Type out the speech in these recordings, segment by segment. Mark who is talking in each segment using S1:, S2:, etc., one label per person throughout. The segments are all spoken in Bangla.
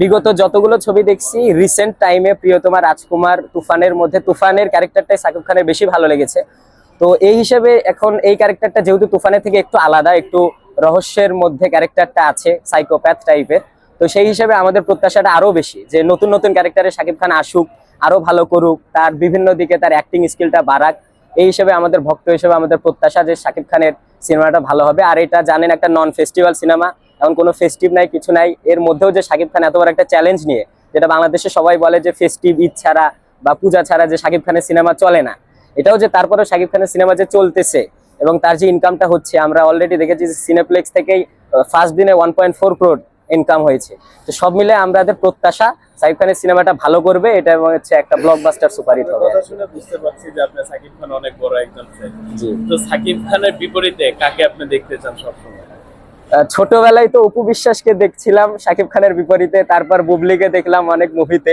S1: বিগত যতগুলো ছবি দেখছি রিসেন্ট টাইমে প্রিয়তমা রাজকুমার তুফানের মধ্যে, তুফানের ক্যারেক্টারটাই সাকিব খানের বেশি ভালো লেগেছে। তো এই হিসেবে এখন এই ক্যারেক্টারটা যেহেতু তুফানের থেকে একটু আলাদা, একটু রহস্যের মধ্যে ক্যারেক্টারটা আছে সাইকোপ্যাথ টাইপের তো সেই হিসেবে আমাদের প্রত্যাশাটা আরও বেশি যে নতুন নতুন ক্যারেক্টারে সাকিব খান আসুক আরও ভালো করুক, তার বিভিন্ন দিকে তার অ্যাক্টিং স্কিলটা বাড়াক। এই হিসেবে আমাদের ভক্ত হিসেবে আমাদের প্রত্যাশা যে সাকিব খানের সিনেমাটা ভালো হবে। আর এটা জানেন একটা নন ফেস্টিভ্যাল সিনেমা এমন কোনো ফেস্টিভ নাই কিছু নাই। এর মধ্যেও যে সাকিব খান এত বড় একটা চ্যালেঞ্জ নিয়ে যেটা বাংলাদেশে সবাই বলে যে ফেস্টিভ ঈদ ছাড়া বা পূজা ছাড়া যে সাকিব খানের সিনেমা চলে না। এটাও যে তারপরে সাকিব খানের সিনেমা যে চলতেছে এবং তার যে ইনকামটা হচ্ছে আমরা অলরেডি দেখেছি যে সিনেপ্লেক্স থেকেই ফার্স্ট দিনে one point four crore income হয়েছে। তো সব মিলে আমাদের প্রত্যাশা সাকিব খানের সিনেমাটা ভালো করবে এটা এবং হচ্ছে একটা ব্লকবাস্টার সুপারহিট হবে।
S2: শুনে বুঝতে পারছি যে আপনার সাকিব খান অনেক বড় একজন
S1: জি।
S2: তো সাকিব খানের বিপরীতে কাকে আপনি দেখতে চান সবসময়?
S1: ছোটবেলায় তো অপু বিশ্বাসকে দেখছিলাম শাকিব খানের বিপরীতে, তারপর বুবলিকে দেখলাম অনেক মুভিতে।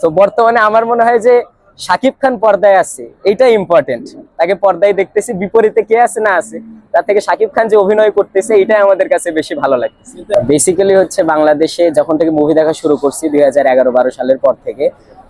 S1: তো বর্তমানে আমার মনে হয় যে শাকিব খান পর্দায় আছে এটা ইম্পর্টেন্ট তাকে পর্দায় দেখতেছি, বিপরীতে কে আছে না আছে, তার থেকে শাকিব খান যে অভিনয় করতেছে এটাই আমাদের কাছে বেশি ভালো লাগতেছে। বেসিক্যালি হচ্ছে বাংলাদেশে যখন থেকে মুভি দেখা শুরু করছি, দুই হাজার এগারো বারো সালের পর থেকে,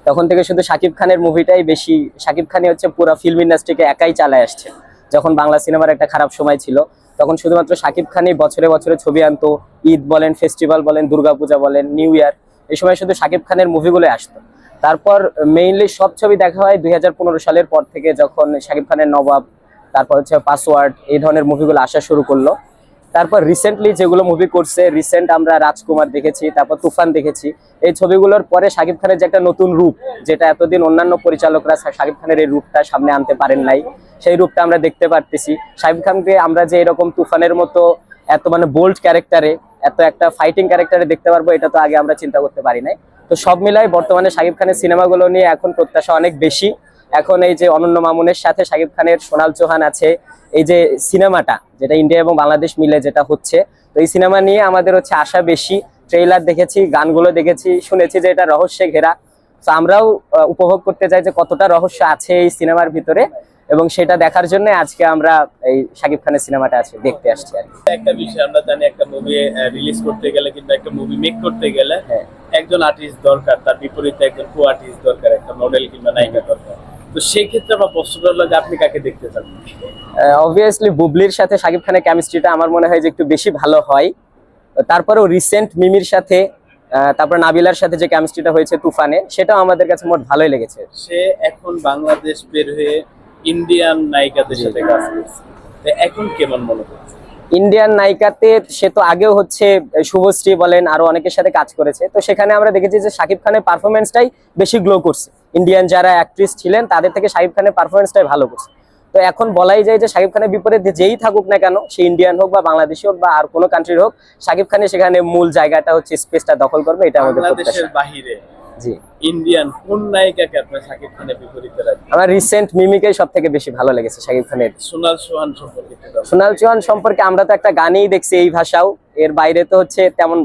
S1: তখন থেকে শুধু শাকিব খানের মুভিটাই বেশি, শাকিব খানই হচ্ছে পুরো ফিল্ম ইন্ডাস্ট্রিকে একাই চালায় আসছে। যখন বাংলা সিনেমার একটা খারাপ সময় ছিল, তখন শুধুমাত্র শাকিব খানই বছরে বছরে ছবি আনতো, ঈদ বলেন ফেস্টিভ্যাল বলেন, দুর্গাপূজা বলেন নিউ ইয়ার এই সময় শুধু শাকিব খানের মুভিগুলো আসতো। তারপর মেইনলি সব ছবি দেখা হয় দুই হাজার পনেরো সালের পর থেকে যখন শাকিব খানের নবাব, তারপর হচ্ছে পাসওয়ার্ড এই ধরনের মুভিগুলো আসা শুরু করল। তারপর রিসেন্টলি যেগুলো মুভি করছে রিসেন্ট আমরা রাজকুমার দেখেছি, তারপর তুফান দেখেছি। এই ছবিগুলোর পরে শাকিব খানের যে একটা নতুন রূপ, যেটা এতদিন অন্যান্য পরিচালকরা শাকিব খানের এই রূপটা সামনে আনতে পারেন নাই, সেই রূপটা আমরা দেখতে পারতেছি। শাকিব খানকে আমরা যে এরকম তুফানের মতো এত মানে বোল্ড ক্যারেক্টারে এত একটা ফাইটিং ক্যারেক্টারে দেখতে পারব, এটা তো আগে আমরা চিন্তা করতে পারি নাই। তো সব মিলাই বর্তমানে শাকিব খানের সিনেমাগুলো নিয়ে এখন প্রত্যাশা অনেক বেশি। এখন এই যে অনন্য মামুনের সাথে শাকিব খানের সোনাল চৌহান আছে এই যে সিনেমাটা যেটা ইন্ডিয়া এবং বাংলাদেশ মিলে যেটা হচ্ছে তো এই সিনেমা নিয়ে আমাদের হচ্ছে আশা বেশি ট্রেইলার দেখেছি গানগুলো দেখেছি শুনেছি যে এটা রহস্যে ঘেরা তো আমরাও উপভোগ করতে চাই যে কতটা রহস্য আছে এই সিনেমার ভিতরে এবং সেটা দেখার জন্য আজকে আমরা এই শাকিব খানের সিনেমাটা আছে দেখতে আসছি আর কি।
S2: একটা বিষয় আমরা জানি একটা মুভি রিলিজ করতে গেলে কিংবা একটা মুভি মেক করতে গেলে
S1: হ্যাঁ।
S2: একজন আর্টিস্ট দরকার তার বিপরীতে একজন কো আর্টিস্ট দরকার একটা মডেল কিংবা নায়িকা দরকার তো সেই ক্ষেত্রে প্রশ্নটা হলো যে আপনি কাকে দেখতে চান?
S1: অবভিয়াসলি বুবলির সাথে শাকিব খানের কেমিস্ট্রিটা আমার মনে হয় যে একটু বেশি ভালো হয়। তারপরেও রিসেন্ট মিমির সাথে তারপর নাবিলার সাথে যে কেমিস্ট্রিটা হয়েছে তুফানে সেটাও আমাদের কাছে মোট ভালোই লেগেছে।
S2: সে এখন বাংলাদেশ বের হয়ে ইন্ডিয়ান নায়িকাদের সাথে কাজ করছে। এখন কেমন মনে হচ্ছে
S1: ইন্ডিয়ান নায়িকাতে সে তো আগেও হচ্ছে শুভশ্রী বলেন আরও অনেকের সাথে কাজ করেছে। তো সেখানে আমরা দেখেছি যে শাকিব খানের পারফরমেন্সটাই বেশি গ্লো করছে। ইন্ডিয়ান যারা অ্যাক্ট্রেস ছিলেন তাদের থেকে শাকিব খানের পারফরমেন্সটাই ভালো করছে। তো এখন বলাই যায় যে শাকিব খানের বিপরীতে যেই থাকুক না কেন সে ইন্ডিয়ান হোক বা বাংলাদেশি হোক বা আর কোনো কান্ট্রির হোক শাকিব খানের সেখানে মূল জায়গাটা হচ্ছে স্পেসটা দখল করবে এটা আমাদের
S2: বাহিরে।
S1: জি।
S2: ইন্ডিয়ান কোন নায়িকাকে আপনার সাকিব খানের বিপরীতে রাখবেন?
S1: আমার রিসেন্ট মিমিকেই সব থেকে বেশি ভালো লেগেছে শাকিব খানের।
S2: সোনাল সম্পর্কে
S1: সোনাল চৌহান সম্পর্কে আমরা তো একটা গানেই দেখছি এই ভাষাও। এর বাইরে তো হচ্ছে তেমন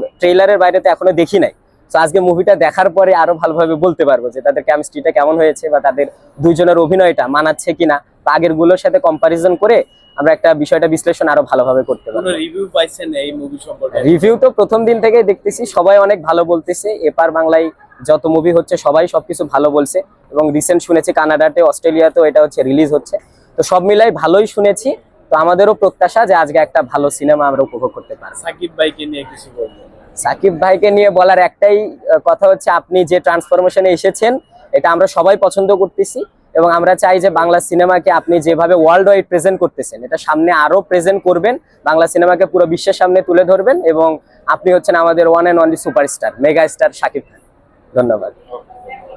S1: বাইরে তো এখনও দেখি নাই। তো আজকে মুভিটা দেখার পরে আরও ভালোভাবে বলতে পারব যে তাদের কেমিস্ট্রিটা কেমন হয়েছে বা তাদের দুইজনের অভিনয়টা মানাচ্ছে কিনা। বা আগেরগুলোর সাথে কম্পারিজন করে আমরা একটা বিষয়টা বিশ্লেষণ আরও ভালোভাবে করতে পারব।
S2: রিভিউ পাইছেন এই মুভি সম্পর্কে?
S1: রিভিউ তো প্রথম দিন থেকে দেখতেছি সবাই অনেক ভালো বলতেছে। এপার বাংলায় যত মুভি হচ্ছে সবাই সবকিছু ভালো বলছে। এবং রিসেন্ট শুনেছি কানাডাতে অস্ট্রেলিয়াতেও এটা হচ্ছে রিলিজ হচ্ছে। তো সব মিলাই ভালোই শুনেছি। তো আমাদেরও প্রত্যাশা যে আজকে একটা ভালো সিনেমা আমরা উপভোগ করতে পারব।
S2: সাকিব ভাইকে নিয়ে কিছু বলবেন?
S1: সাকিব ভাইকে নিয়ে বলার একটাই কথা হচ্ছে আপনি যে ট্রান্সফরমেশনে এসেছেন এটা আমরা সবাই পছন্দ করতেছি। এবং আমরা চাই যে বাংলা সিনেমাকে আপনি যেভাবে ওয়ার্ল্ড ওয়াইড প্রেজেন্ট করতেছেন এটা সামনে আরও প্রেজেন্ট করবেন। বাংলা সিনেমাকে পুরো বিশ্বের সামনে তুলে ধরবেন। এবং আপনি হচ্ছেন আমাদের one and only superstar mega star Shakib Khan. ধন্যবাদ।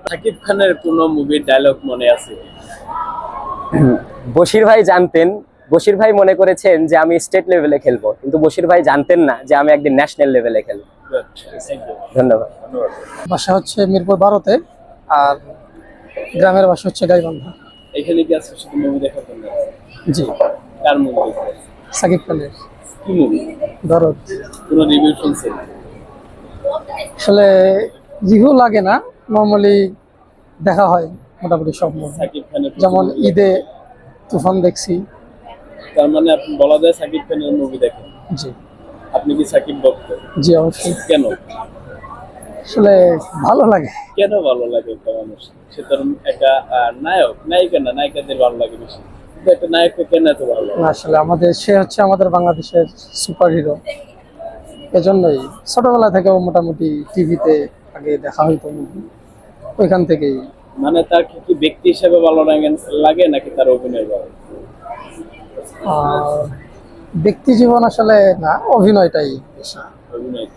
S2: সাকিব খানের কোন মুভির ডায়লগ মনে আছে?
S1: বশির ভাই জানতেন বশির ভাই মনে করেছেন যে আমি স্টেট লেভেলে খেলব কিন্তু বশির ভাই জানতেন না যে আমি একদিন ন্যাশনাল লেভেলে খেলব। ধন্যবাদ।
S2: ধন্যবাদ।
S3: বাসা হচ্ছে মিরপুর বারোতে আর গ্রামের বাসা হচ্ছে গাইবান্ধা।
S2: এখানে কি আজকে শুধু মুভি দেখার জন্য?
S3: জি।
S2: কার মুভি
S3: সাকিব খানের।
S2: কি মুভি
S3: দরদ।
S2: কোনো রিভিউ শুনছেন?
S3: আসলে রিভিউ লাগে না নর্মালি দেখা হয় মোটামুটি সব যেমন ঈদে তুফান দেখছি।
S2: তার মানে আপনি বলা যায় সাকিব খানের মুভি দেখেন।
S3: জি।
S2: আপনি কি সাকিব ভক্ত?
S3: জি অবশ্যই।
S2: কেন?
S3: আসলে ভালো লাগে।
S2: কেন ভালো লাগে একটা মানুষ? সে তোর একটা নায়ক নায়িকা না নায়িকাদের ভালো লাগে বেশি। একটা নায়ককে কেন এত ভালো লাগে?
S3: আসলে আমাদের সে হচ্ছে আমাদের বাংলাদেশের সুপার হিরো এজন্যই ছোটবেলা থেকেও মোটামুটি টিভিতে আগে দেখা হইতো। ওইখান থেকেই।
S2: মানে তার কি কি ব্যক্তি হিসেবে ভালো লাগে লাগে নাকি তার অভিনয় ভালো?
S3: ব্যক্তি জীবন আসলে না অভিনয়টাই বেশি।
S2: অভিনয়।